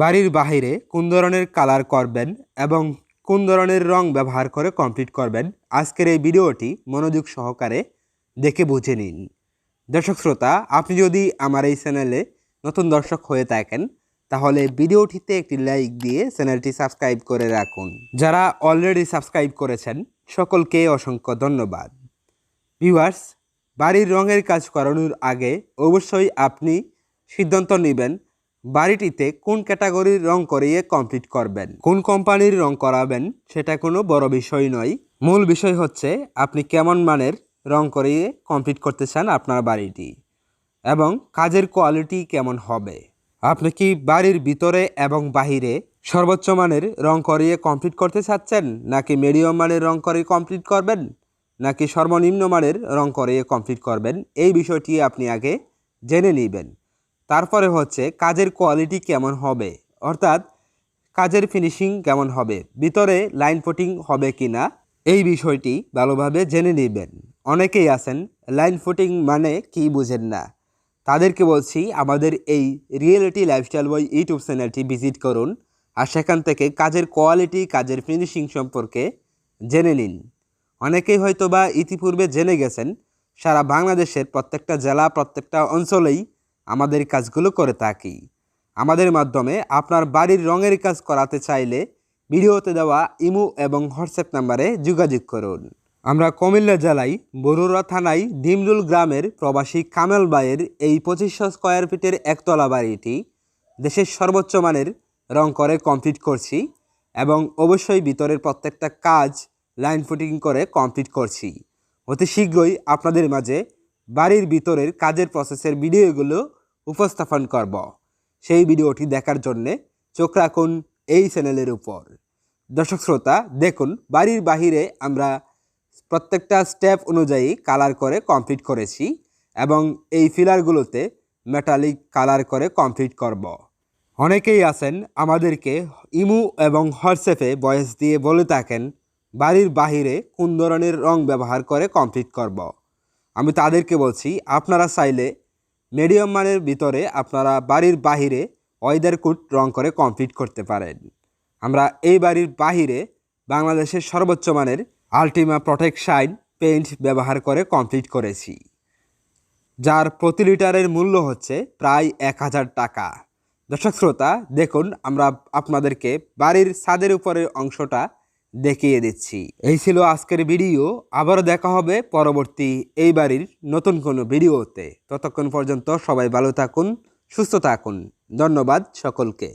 বাড়ির বাহিরে কোন ধরনের কালার করবেন এবং কোন ধরনের রং ব্যবহার করে কমপ্লিট করবেন, আজকের এই ভিডিওটি মনোযোগ সহকারে দেখে বুঝে নিন। দর্শক শ্রোতা, আপনি যদি আমার এই চ্যানেলে নতুন দর্শক হয়ে থাকেন, তাহলে ভিডিওটিতে একটি লাইক দিয়ে চ্যানেলটি সাবস্ক্রাইব করে রাখুন। যারা অলরেডি সাবস্ক্রাইব করেছেন, সকলকে অসংখ্য ধন্যবাদ। ভিউয়ার্স বাড়ির রঙের কাজ করানোর আগে অবশ্যই আপনি সিদ্ধান্ত নেবেন বাড়িটিতে কোন ক্যাটাগরির রং করিয়ে কমপ্লিট করবেন? কোন কোম্পানির রং করাবেন? সেটা কোনো বড় বিষয় নয়। মূল বিষয় হচ্ছে, আপনি কেমন মানের রং করিয়ে কমপ্লিট করতে চান আপনার বাড়িটি এবং কাজের কোয়ালিটি কেমন হবে? আপনি কি বাড়ির ভিতরে এবং বাহিরে সর্বোচ্চ মানের রং করিয়ে কমপ্লিট করতে চাচ্ছেন? নাকি মিডিয়াম মানের রং করে কমপ্লিট করবেন? নাকি সর্বনিম্ন মানের রং করিয়ে কমপ্লিট করবেন? এই বিষয়টি আপনি আগে জেনে নেবেন। তারপরে হচ্ছে কাজের কোয়ালিটি কেমন হবে? অর্থাৎ কাজের ফিনিশিং কেমন হবে? ভিতরে লাইন ফুটিং হবে কি না এই বিষয়টি ভালোভাবে জেনে নেবেন। অনেকেই আছেন লাইন ফুটিং মানে কি বুঝেন না? তাদেরকে বলছি আমাদের এই রিয়েলিটি লাইফস্টাইল বই ইউটিউব চ্যানেলটি ভিজিট করুন আর সেখান থেকে কাজের কোয়ালিটি কাজের ফিনিশিং সম্পর্কে জেনে নিন। অনেকেই হয়তো বা ইতিপূর্বে জেনে গেছেন, সারা বাংলাদেশের প্রত্যেকটা জেলা, প্রত্যেকটা অঞ্চলেই আমাদের কাজগুলো করে থাকি। আমাদের মাধ্যমে আপনার বাড়ির রঙের কাজ করাতে চাইলে ভিডিওতে দেওয়া ইমো এবং হোয়াটসঅ্যাপ নাম্বারে যোগাযোগ করুন। আমরা কুমিল্লা জেলায় বরুড়া থানায় ডিমরুল গ্রামের প্রবাসী কামেল বাইয়ের এই পঁচিশশো স্কোয়ার ফিটের একতলা বাড়িটি দেশের সর্বোচ্চ মানের রং করে কমপ্লিট করছি এবং অবশ্যই ভিতরের প্রত্যেকটা কাজ লাইন ফুটিং করে কমপ্লিট করছি। অতি শীঘ্রই আপনাদের মাঝে বাড়ির ভিতরের কাজের প্রসেসের ভিডিওগুলো উপস্থাপন করব সেই ভিডিওটি দেখার জন্যে চোখ রাখুন এই চ্যানেলের উপর দর্শক শ্রোতা, দেখুন, বাড়ির বাহিরে আমরা প্রত্যেকটা স্টেপ অনুযায়ী কালার করে কমপ্লিট করেছি এবং এই ফিলারগুলোতে মেটালিক কালার করে কমপ্লিট করব। অনেকেই আছেন আমাদেরকে ইমু এবং হোয়াটসঅ্যাপে ভয়েস দিয়ে বলে থাকেন, বাড়ির বাহিরে কোন ধরনের রং ব্যবহার করে কমপ্লিট করব। আমি তাদেরকে বলছি, আপনারা চাইলে মিডিয়াম মানের ভিতরে আপনারা বাড়ির বাহিরে ওয়েদার কুট রং করে কমপ্লিট করতে পারেন। আমরা এই বাড়ির বাহিরে বাংলাদেশের সর্বোচ্চ মানের আলটিমা প্রোটেক্ট প্রোটেকশাইন পেইন্ট ব্যবহার করে কমপ্লিট করেছি। যার প্রতি লিটারের মূল্য হচ্ছে প্রায় এক হাজার টাকা। দর্শক শ্রোতা, দেখুন, আমরা আপনাদেরকে বাড়ির ছাদের উপরের অংশটা দেখিয়ে দিচ্ছি। এই ছিল আজকের ভিডিও। আবারও দেখা হবে পরবর্তী এই বাড়ির নতুন কোনো ভিডিওতে। ততক্ষণ পর্যন্ত সবাই ভালো থাকুন, সুস্থ থাকুন। ধন্যবাদ সকলকে।